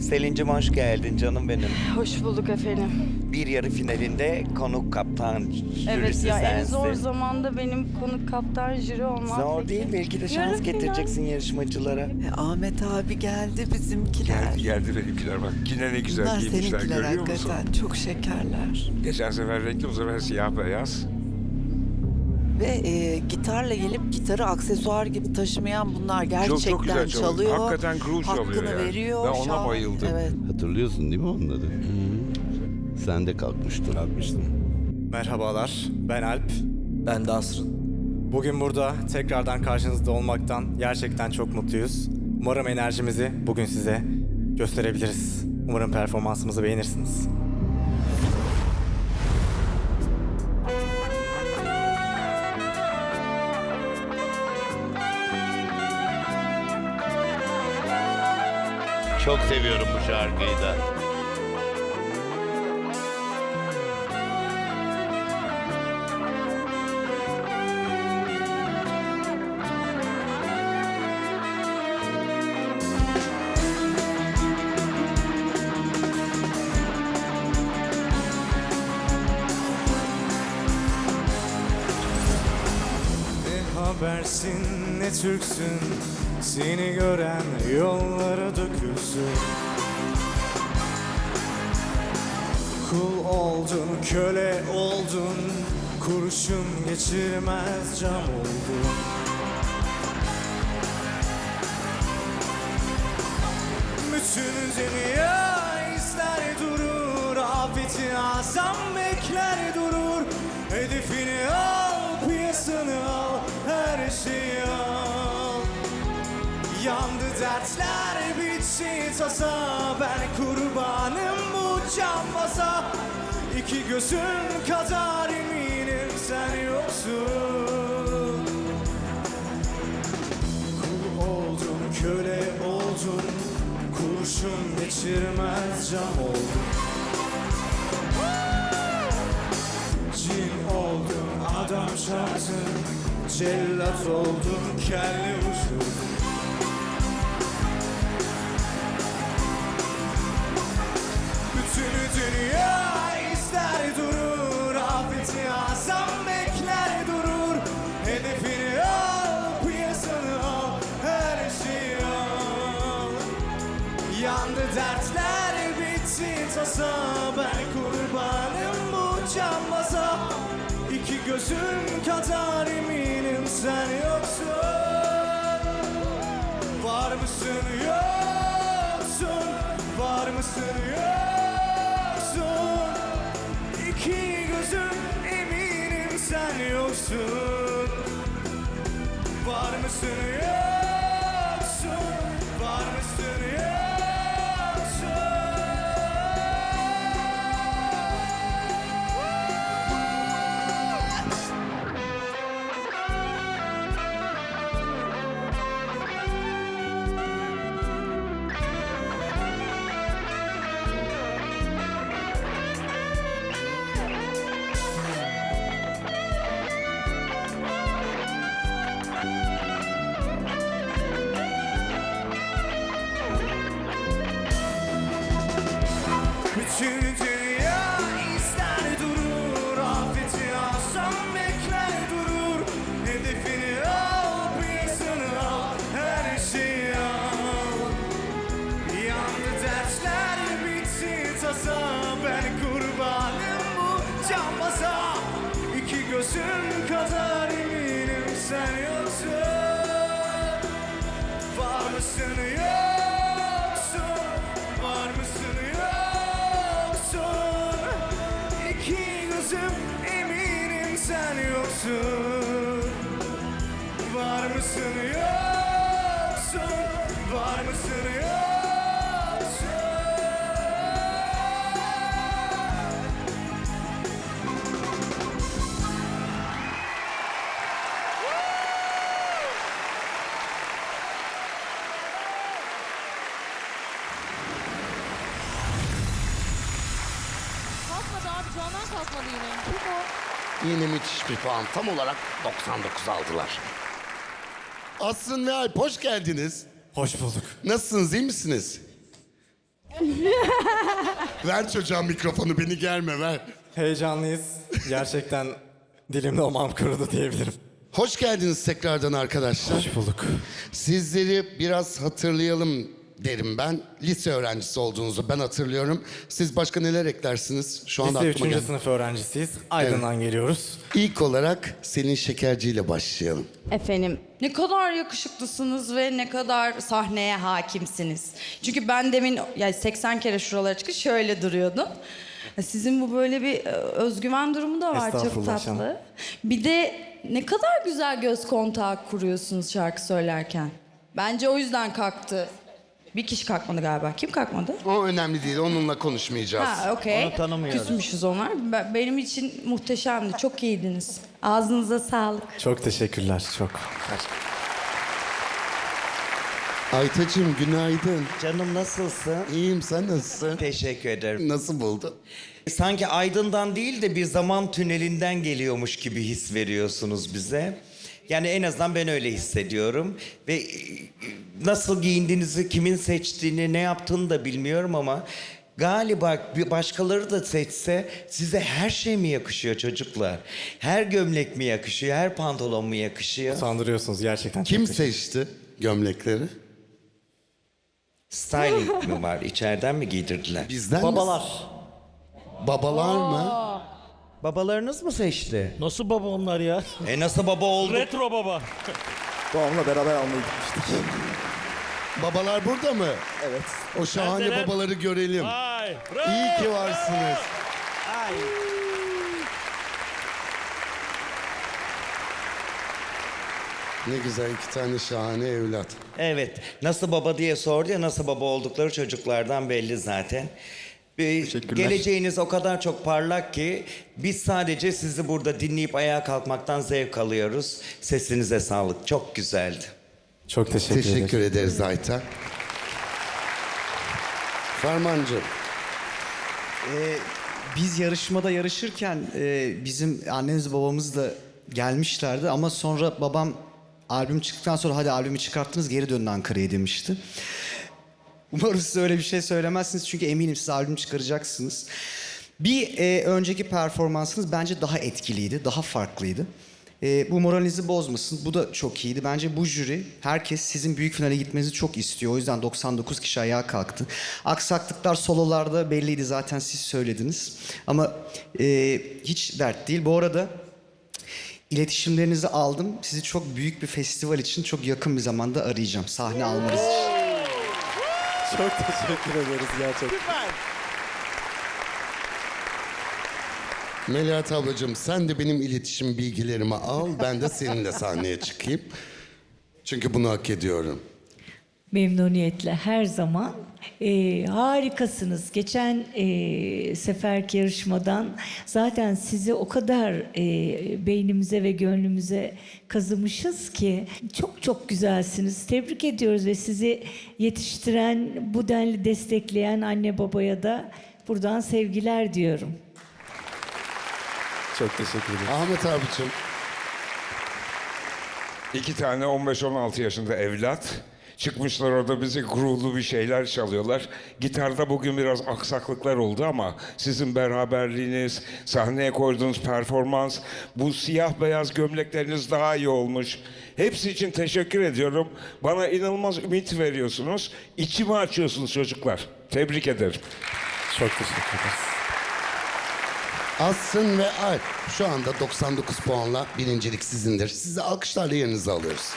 Selin'cim hoş geldin canım benim. Hoş bulduk efendim. Bir yarı finalinde konuk kaptan jürisi Evet ya en sensin. zor zamanda benim konuk kaptan jüri olmam. Zor peki. değil belki de şans Yarı final. getireceksin yarışmacılara. E, Ahmet abi geldi bizimkiler. Geldi geldi benimkiler bak. Yine ne güzel Bunlar giymişler seninkiler görüyor musun? hakikaten çok şekerler. Geçen sefer renkli bu sefer siyah beyaz. Ve e, gitarla gelip gitarı aksesuar gibi taşımayan bunlar gerçekten Çok çok güzel çalıyor. çalıyor. Hakikaten groove çalıyor Hakkını yani. veriyor. Ben ona şahane. bayıldım. Evet. Hatırlıyorsun değil mi onları? Sen de kalkmıştın. Kalkmıştın. Merhabalar, ben Alp. Ben de Asrın. Bugün burada tekrardan karşınızda olmaktan gerçekten çok mutluyuz. Umarım enerjimizi bugün size gösterebiliriz. Umarım performansımızı beğenirsiniz. Çok seviyorum bu şarkıyı da. Ne habersin ne Türksün Seni gören yollara dökülsün. Kul oldun köle oldun Kurşun geçirmez cam oldun. Bütün dünya izler durur Afeti azam bekler durur. Hedefini al, piyasını al Yandı dertler bitti tasa Ben kurbanım bu cambaza İki gözün kadar eminim sen yoksun. Kul oldun, köle oldun. Kurşun geçirmez cam oldun. Cin oldun, adam çarptın Cellat oldun, kelle uçurdun bu cambaza İki gözün kadar eminim sen yoksun. Var mısın yoksun? Var mısın yoksun? İki gözüm eminim sen yoksun. Var mısın yoksun Bütün dünya izler durur Afeti alsam bekler durur. Hedefini al, piyasını al Her şeyi al. Yandı tasa Ben kurbanım bu cambaza İki gözüm kadar eminim sen yoksun. Var mısın Gözüm eminim sen yoksun. Var mısın yoksun? Var mısın yoksun yine. Müthiş bir puan. Tam olarak 99 aldılar. Asrın ve Alp hoş geldiniz. Hoş bulduk. Nasılsınız iyi misiniz? Ver çocuğa mikrofonu beni germe ver. Heyecanlıyız. Gerçekten dilim damağım kurudu diyebilirim. Hoş geldiniz tekrardan arkadaşlar. Hoş bulduk. Sizleri biraz hatırlayalım derim ben. Lise öğrencisi olduğunuzu ben hatırlıyorum. Siz başka neler eklersiniz? Şu anda Lise aklıma 3. geldi. sınıf öğrencisiyiz. Aydın'dan geliyoruz. İlk olarak Selin Şekerci ile başlayalım. Efendim Ne kadar yakışıklısınız ve ne kadar sahneye hakimsiniz. Çünkü ben demin yani 80 kere şuralara çıkıp şöyle duruyordum. Sizin bu böyle bir e, özgüven durumu da var çok Estağfurullah canım. tatlı. Bir de ne kadar güzel göz kontağı kuruyorsunuz şarkı söylerken. Bence o yüzden kalktı. Bir kişi kalkmadı galiba. Kim kalkmadı? O önemli değil. Onunla konuşmayacağız. Ha okey. Küsmüşüz onlar. Be- Benim için muhteşemdi. Çok iyiydiniz. Ağzınıza sağlık. Çok teşekkürler. Çok. Aytacığım günaydın. Canım nasılsın? İyiyim sen nasılsın? Teşekkür ederim. Nasıl buldun? Sanki Aydın'dan değil de bir zaman tünelinden geliyormuş gibi his veriyorsunuz bize. Yani en azından ben öyle hissediyorum. Ve e, nasıl giyindiğinizi, kimin seçtiğini, ne yaptığını da bilmiyorum ama... Galiba bir başkaları da seçse size her şey mi yakışıyor çocuklar? Her gömlek mi yakışıyor, her pantolon mu yakışıyor? Utandırıyorsunuz gerçekten. Kim seçti gömlekleri? Styling mi var? İçeriden mi giydirdiler? Bizden Babalar. mi? Babalar mı? Babalarınız mı seçti? Nasıl baba onlar ya? E nasıl baba oldu? Retro baba. Babamla beraber almaya gitmiştik. Babalar burada mı? Evet. O şahane Neredeler? babaları görelim. Ay. İyi ki varsınız. Ne güzel iki tane şahane evlat. Evet. Nasıl baba diye sordu ya nasıl baba oldukları çocuklardan belli zaten. Ee, geleceğiniz o kadar çok parlak ki biz sadece sizi burada dinleyip ayağa kalkmaktan zevk alıyoruz. Sesinize sağlık. Çok güzeldi. Çok teşekkür, Teşekkür ederim. ederiz Ayta. Fermancığım. Ee, biz yarışmada yarışırken e, bizim annemiz babamız da gelmişlerdi ama sonra babam albüm çıktıktan sonra hadi albümü çıkarttınız geri dönün Ankara'ya demişti. Umarım size öyle bir şey söylemezsiniz çünkü eminim siz albüm çıkaracaksınız. Bir e, önceki performansınız bence daha etkiliydi, daha farklıydı. E, bu moralinizi bozmasın. Bu da çok iyiydi. Bence bu jüri, herkes sizin büyük finale gitmenizi çok istiyor. O yüzden 99 kişi ayağa kalktı. Aksaklıklar sololarda belliydi zaten siz söylediniz. Ama e, hiç dert değil. Bu arada iletişimlerinizi aldım. Sizi çok büyük bir festival için çok yakın bir zamanda arayacağım. Sahne almanız için. Çok teşekkür ederiz gerçekten. Melahat ablacığım sen de benim iletişim bilgilerimi al. Ben de seninle sahneye çıkayım. Çünkü bunu hak ediyorum. Memnuniyetle her zaman. Ee, harikasınız. Geçen e, seferki yarışmadan zaten sizi o kadar e, beynimize ve gönlümüze kazımışız ki çok çok güzelsiniz. Tebrik ediyoruz ve sizi yetiştiren, bu denli destekleyen anne babaya da buradan sevgiler diyorum. Çok teşekkür ederim. Ahmet abicim. İki tane 15-16 yaşında evlat. Çıkmışlar orada bize gururlu bir şeyler çalıyorlar. Gitarda bugün biraz aksaklıklar oldu ama sizin beraberliğiniz, sahneye koyduğunuz performans, bu siyah beyaz gömlekleriniz daha iyi olmuş. Hepsi için teşekkür ediyorum. Bana inanılmaz ümit veriyorsunuz. İçimi açıyorsunuz çocuklar. Tebrik ederim. Çok teşekkür ederiz. Asrın ve Alp şu anda 99 puanla birincilik sizindir. Sizi alkışlarla yerinize alıyoruz.